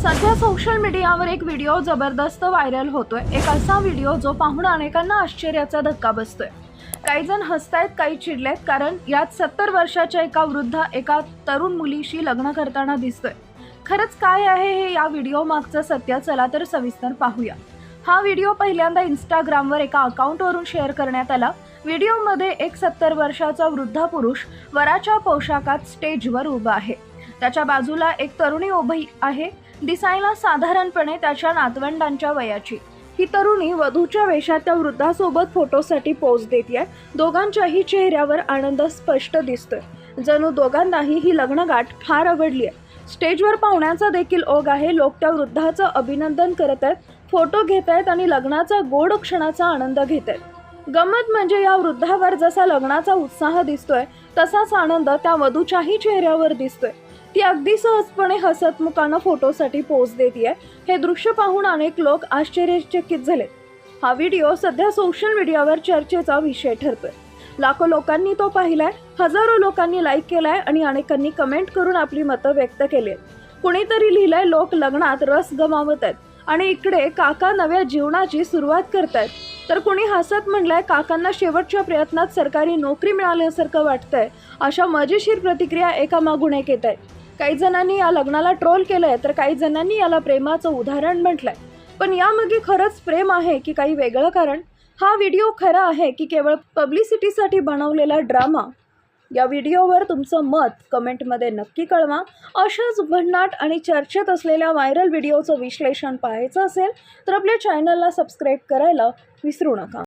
सध्या सोशल मीडियावर एक व्हिडिओ जबरदस्त व्हायरल होतोय. एक असा व्हिडिओ जो पाहून अनेकांना आश्चर्याचा धक्का बसतोय. काही जण हसतायत काही चिडलेत कारण यात सत्तर वर्षाच्या एका वृद्ध एका तरुण मुलीशी लग्न करताना दिसतोय. खरंच काय आहे हे या व्हिडिओ मागचं सत्य? चला तर सविस्तर पाहूया. हा व्हिडिओ पहिल्यांदा इंस्टाग्रामवर एका अकाउंटवरून शेअर करण्यात आला. व्हिडिओमध्ये एक सत्तर वर्षाचा वृद्ध पुरुष वराच्या पोशाखात स्टेजवर उभा आहे. त्याच्या बाजूला एक तरुणी उभी आहे. दिसायला साधारणपणे त्याच्या नातवंडांच्या वयाची. ही तरुणी वधूच्या वेशात त्या वृद्धासोबत फोटोसाठी पोज देते दोघांच्याही चेहऱ्यावर आनंद स्पष्ट दिसतोय. जणू दोघांनाही ही लग्नगाठ फार आवडली आहे. स्टेजवर पाहुण्याचा देखील ओघ आहे. लोक त्या वृद्धाचं अभिनंदन करत आहेत. फोटो घेत आहेत आणि लग्नाचा गोड क्षणाचा आनंद घेत आहेत. गंमत म्हणजे या वृद्धावर जसा लग्नाचा उत्साह दिसतोय तसाच आनंद त्या वधूच्याही चेहऱ्यावर दिसतोय. ती अगदी सहजपणे हसतमुखानं फोटोसाठी पोच देते हे दृश्य पाहून अनेक लोक आश्चर्यचकित झाले हा व्हिडिओ सध्या सोशल मीडियावर चर्चेचा विषय ठरतोय. लाखो लोकांनी तो पाहिलाय हजारो लोकांनी लाईक केलाय आणि अनेकांनी कमेंट करून आपली मतं व्यक्त केली आहेत कुणीतरी लिहिलंय लोक लग्नात रस गमावत आहेत आणि इकडे काका नव्या जीवनाची सुरुवात करतायत. तर कुणी हसत म्हणलंय काकांना शेवटच्या प्रयत्नात सरकारी नोकरी मिळाल्यासारखं वाटतंय. अशा मजेशीर प्रतिक्रिया एकामागून एक येत आहेत काही जणांनी या लग्नाला ट्रोल केलंय तर काही जणांनी याला प्रेमाचं उदाहरण म्हटलंय. पण यामागे खरंच प्रेम आहे की काही वेगळं कारण? हा व्हिडिओ खरा आहे की केवळ पब्लिसिटीसाठी बनवलेला ड्रामा? या व्हिडिओवर तुमचं मत कमेंटमध्ये नक्की कळवा. अशाच भन्नाट आणि चर्चेत असलेल्या व्हायरल व्हिडिओचं विश्लेषण पाहायचं असेल तर आपल्या चॅनलला सबस्क्राईब करायला विसरू नका.